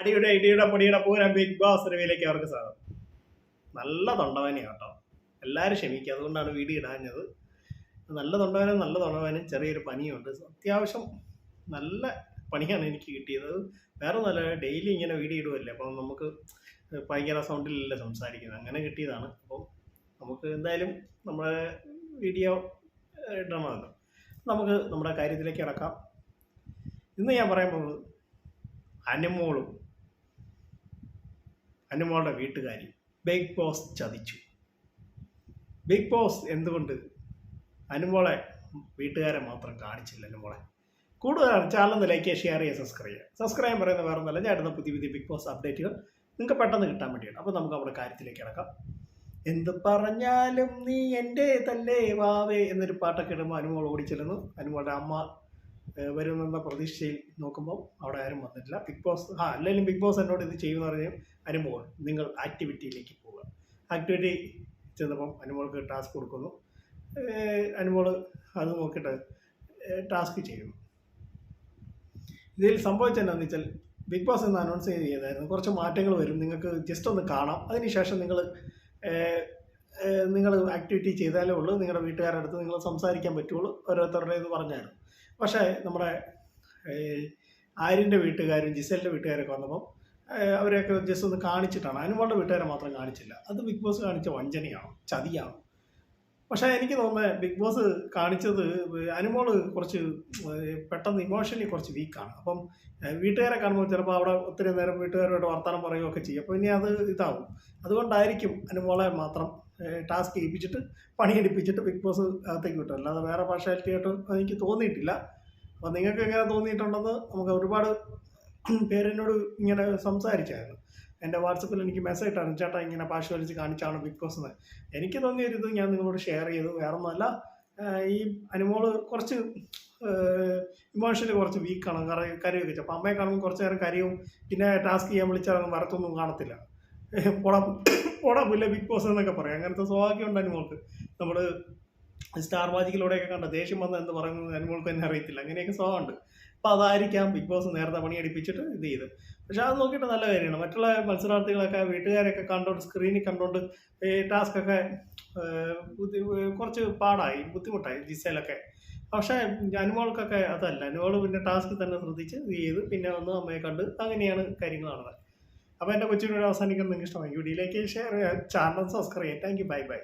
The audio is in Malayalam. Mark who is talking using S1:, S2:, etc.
S1: അടിയുടെ ഇടിയുടെ പൊടിയുടെ പൂരം ബിഗ് ബോസ് റിവിയിലേക്ക് അവർക്ക് സ്വാഗതം. നല്ല തൊണ്ടവനെയാണ് കേട്ടോ. എല്ലാവരും ക്ഷമിക്കുക അതുകൊണ്ടാണ് വീട് ഇടാഞ്ഞത്. നല്ല തൊണ്ടവനും നല്ല തൊണ്ടവനും ചെറിയൊരു പനിയുണ്ട്. അത്യാവശ്യം നല്ല പണിയാണ് എനിക്ക് കിട്ടിയത്. വേറെ നല്ല ഡെയിലി ഇങ്ങനെ വീട് ഇടുമല്ലേ അപ്പം നമുക്ക് ഭയങ്കര സൗണ്ടിലല്ല സംസാരിക്കുന്നത്. അങ്ങനെ കിട്ടിയതാണ്. അപ്പം നമുക്ക് എന്തായാലും നമ്മുടെ വീഡിയോ ഇടണമല്ലോ നമുക്ക് നമ്മുടെ കാര്യത്തിലേക്ക് കിടക്കാം. ഇന്ന് ഞാൻ പറയാൻ പോകുന്നത് അനുമോളും അനുമോളുടെ വീട്ടുകാരി ബിഗ് ബോസ് ചതിച്ചു. ബിഗ് ബോസ് എന്തുകൊണ്ട്? അനുമോളെ വീട്ടുകാരെ മാത്രം കാണിച്ചില്ല അനുമോളെ കൂടുതൽ ചാനൽ ലൈക്ക് ഷെയർ ചെയ്യുക സബ്സ്ക്രൈബ് ചെയ്യുക. സബ്സ്ക്രൈബ് പറയുന്ന വേറെ ഒന്നല്ല ഞാൻ ഇടുന്ന പുതിയ പുതിയ ബിഗ് ബോസ് അപ്ഡേറ്റുകൾ നിങ്ങൾക്ക് പെട്ടെന്ന് കിട്ടാൻ വേണ്ടിയാണ്. അപ്പോൾ നമുക്ക് നമ്മുടെ കാര്യത്തിലേക്ക് ഇടക്കാം എന്ത് പറഞ്ഞാലും നീ എന്റെ തല്ലേ വാവേ എന്നൊരു പാട്ടൊക്കെ ഇടുമ്പോൾ അനുമോൾ ഓടിച്ചെല്ലുന്നു അനുമോളുടെ അമ്മ വരുമെന്ന പ്രതീക്ഷയിൽ നോക്കുമ്പോൾ അവിടെ ആരും വന്നിട്ടില്ല. ബിഗ് ബോസ് ആ അല്ലെങ്കിൽ ബിഗ് ബോസ് എന്നോട് ഇത് ചെയ്യുമെന്ന് പറഞ്ഞാൽ അനുമോൾ നിങ്ങൾ ആക്ടിവിറ്റിയിലേക്ക് പോവുക. ആക്ടിവിറ്റി ചെന്നപ്പം അനുമോൾക്ക് ടാസ്ക് കൊടുക്കുന്നു. അനുമോൾ അത് നോക്കിയിട്ട് ടാസ്ക് ചെയ്യുന്നു. ഇതിൽ സംഭവിച്ചെന്താണെന്ന് വെച്ചാൽ ബിഗ് ബോസ് എന്ന് അനൗൺസ് ചെയ്തായിരുന്നു. കുറച്ച് മാറ്റങ്ങൾ വരും. നിങ്ങൾക്ക് ജസ്റ്റ് ഒന്ന് കാണാം. അതിനുശേഷം നിങ്ങൾ നിങ്ങൾ ആക്ടിവിറ്റി ചെയ്താലേ ഉള്ളൂ. നിങ്ങളുടെ വീട്ടുകാരുടെ അടുത്ത് നിങ്ങൾ സംസാരിക്കാൻ പറ്റുള്ളൂ. ഓരോരുത്തരുടെ ഇത് പറഞ്ഞായിരുന്നു. പക്ഷേ നമ്മുടെ ആര്യന്റെ വീട്ടുകാരും ജിസലിന്റെ വീട്ടുകാരൊക്കെ വന്നപ്പം അവരെയൊക്കെ ജസ്റ്റ് ഒന്ന് കാണിച്ചിട്ടാണ്. അനുമോളുടെ വീട്ടുകാരെ മാത്രം കാണിച്ചില്ല. അത് ബിഗ് ബോസ് കാണിച്ച വഞ്ചനയാണ്? ചതിയാണ്? പക്ഷേ എനിക്ക് തോന്നുന്നത് ബിഗ് ബോസ് കാണിച്ചത് അനുമോൾ കുറച്ച് പെട്ടെന്ന് ഇമോഷണലി കുറച്ച് വീക്കാണ് അപ്പം വീട്ടുകാരെ കാണുമ്പോൾ ചിലപ്പോൾ അവിടെ ഒത്തിരി നേരം വീട്ടുകാരോട് വർത്തമാനം പറയുകയൊക്കെ ചെയ്യും. അപ്പോൾ ഇനി അത് ഇതാവും. അതുകൊണ്ടായിരിക്കും അനുമോളെ മാത്രം ടാസ്ക് ചെയ്യിപ്പിച്ചിട്ട് പണിയെടുപ്പിച്ചിട്ട് ബിഗ് ബോസ് അകത്തേക്ക് വിട്ടു അല്ലാതെ വേറെ പാർഷ്യാലിറ്റി ആയിട്ട് എനിക്ക് തോന്നിയിട്ടില്ല. അപ്പോൾ നിങ്ങൾക്ക് എങ്ങനെ തോന്നിയിട്ടുണ്ടെന്ന് നമുക്ക് ഒരുപാട് പേരെന്നോട് ഇങ്ങനെ സംസാരിച്ചായിരുന്നു. എന്റെ വാട്സപ്പിൽ എനിക്ക് മെസ്സേജ് ഇട്ടാണ് ചേട്ടാ ഇങ്ങനെ പാഷ് വലിച്ച് കാണിച്ചാണ് ബിഗ് ബോസ് എന്ന് എനിക്ക് തോന്നിയ ഒരു ഇത് ഞാൻ നിങ്ങളോട് ഷെയർ ചെയ്തു. വേറെ ഒന്നുമല്ല ഈ അനുമോൾ കുറച്ച് ഇമോഷണലി കുറച്ച് വീക്കാണ് കറി കരയൊക്കെ വെച്ചു അപ്പോൾ അമ്മയെ കാണുമ്പോൾ കുറച്ച് നേരം കരയും പിന്നെ ടാസ്ക് ചെയ്യാൻ വിളിച്ചാൽ വരത്തൊന്നും കാണത്തില്ല. പോടാ പോടാ പുല്ല ബിഗ് ബോസ് എന്നൊക്കെ പറയാം. അങ്ങനത്തെ സ്വാഭാവികം ഉണ്ട് അനുമോൾക്ക്. നമ്മൾ സ്റ്റാർ വാജിക്കിലൂടെയൊക്കെ കണ്ട ദേഷ്യം വന്ന എന്ന് പറയുന്നത് അനുമോൾക്ക് തന്നെ അറിയത്തില്ല. അങ്ങനെയൊക്കെ സ്വഭാവമുണ്ട്. അപ്പോൾ അതായിരിക്കാം ബിഗ് ബോസ് നേരത്തെ പണിയടിപ്പിച്ചിട്ട് ഇത് ചെയ്ത് പക്ഷെ അത് നോക്കിയിട്ട് നല്ല കാര്യമാണ്. മറ്റുള്ള മത്സരാർത്ഥികളൊക്കെ വീട്ടുകാരൊക്കെ കണ്ടോണ്ട് സ്ക്രീനിൽ കണ്ടോണ്ട് ഈ ടാസ്കൊക്കെ കുറച്ച് പാടായി ബുദ്ധിമുട്ടായി ജിസയിലൊക്കെ പക്ഷേ അനുമോൾക്കൊക്കെ അതല്ല. അനുമോൾ പിന്നെ ടാസ്ക് തന്നെ ശ്രദ്ധിച്ച് ഇത് ചെയ്ത് പിന്നെ വന്ന് അമ്മയെ കണ്ട് അങ്ങനെയാണ് കാര്യങ്ങൾ നടന്നത്. അപ്പോൾ എന്റെ കൊച്ചിനോട് അവസാനിക്കാൻ നിങ്ങൾക്ക് ഇഷ്ടമായി. വീഡിയോയിലേക്ക് ഷെയർ ചാനൽ സബ്സ്ക്രൈബ് ചെയ്യാം താങ്ക് യു ബൈ ബൈ